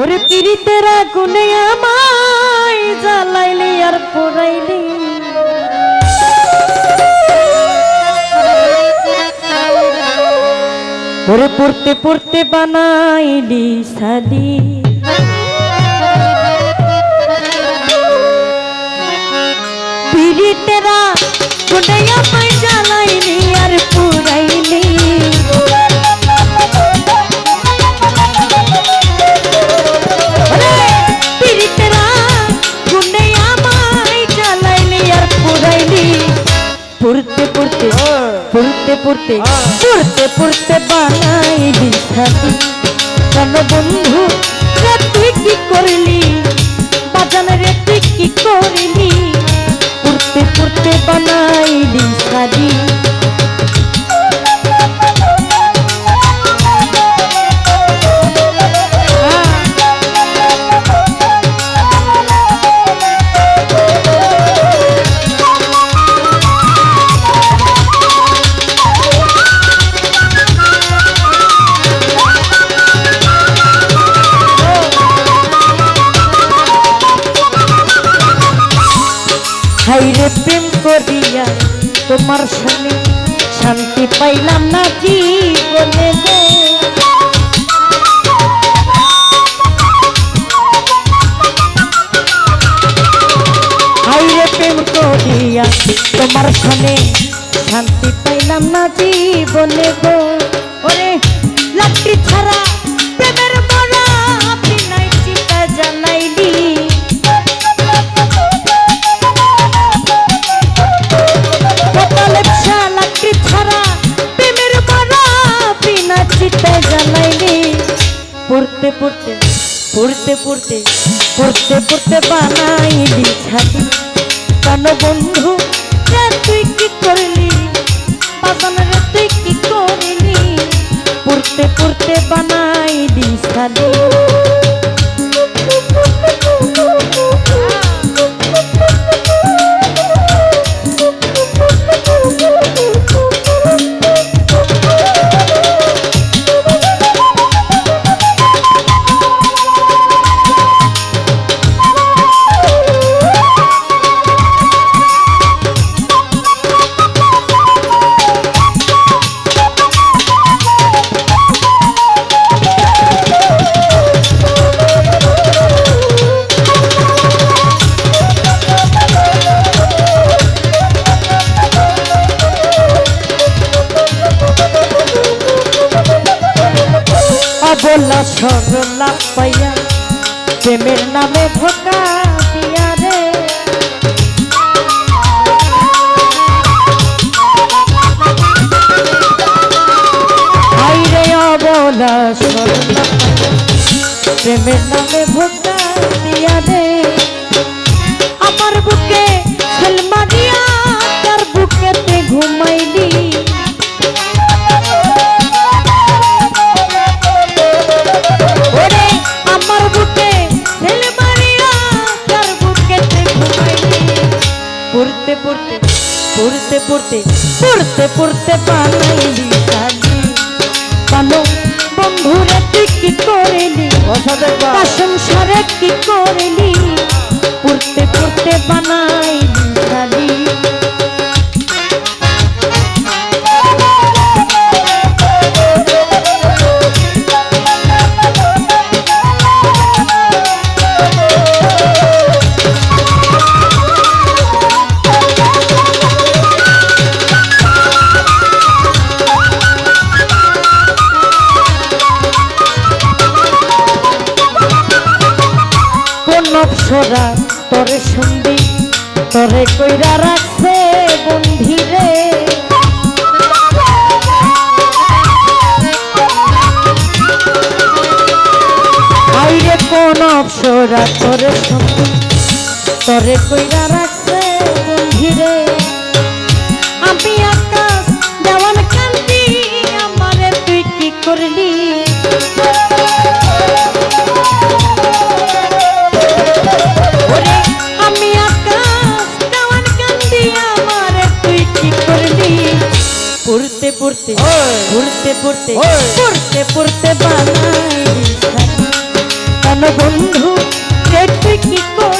ওরে পিরিতেরা গুনে আমায় জ্বালাইলি আর পোড়াইলি। ওরে পড়তে পড়তে বানাইলি সাদি পিরিতেরা গুনে আমায় জ্বালাইলি আর পড়তে পড়তে পড়তে বানাই সাথী কেন বন্ধু তুই কি করলি? বাজানের তুই কি করলি? পড়তে পড়তে বানাইলি সাদি করিয়া তোমার সঙ্গে শান্তি পাইলাম না প্রেম করিয়া তোমার সঙ্গে শান্তি পাইলাম না জীবনে গো ওরে লাকড়ি ছাড়া পড়তে পড়তে পড়তে পড়তে বানাই বিছানি কেন বন্ধু তুই কি করলি? বাবান তুই কি করলি? পড়তে পড়তে বানাইলি অবলা সরলা পাইয়া প্রেমের নামে ধোকা দিয়া রে। হাইরে অবলা সরলা প্রেমের নামে ধোকা পড়তে পড়তে কাজে। কালো বন্ধুরে তুই কি করেলি? সংসারে কি অপসরা তরে শুনবি, তরে কইরা রাখছে বন্ধিরে। আইরে কোন অপসরা, তরে শুনবি, তরে কইরা রাখছে বন্ধিরে। পড়তে পড়তে পড়তে পড়তে বানাই কেন বন্ধু কি কর?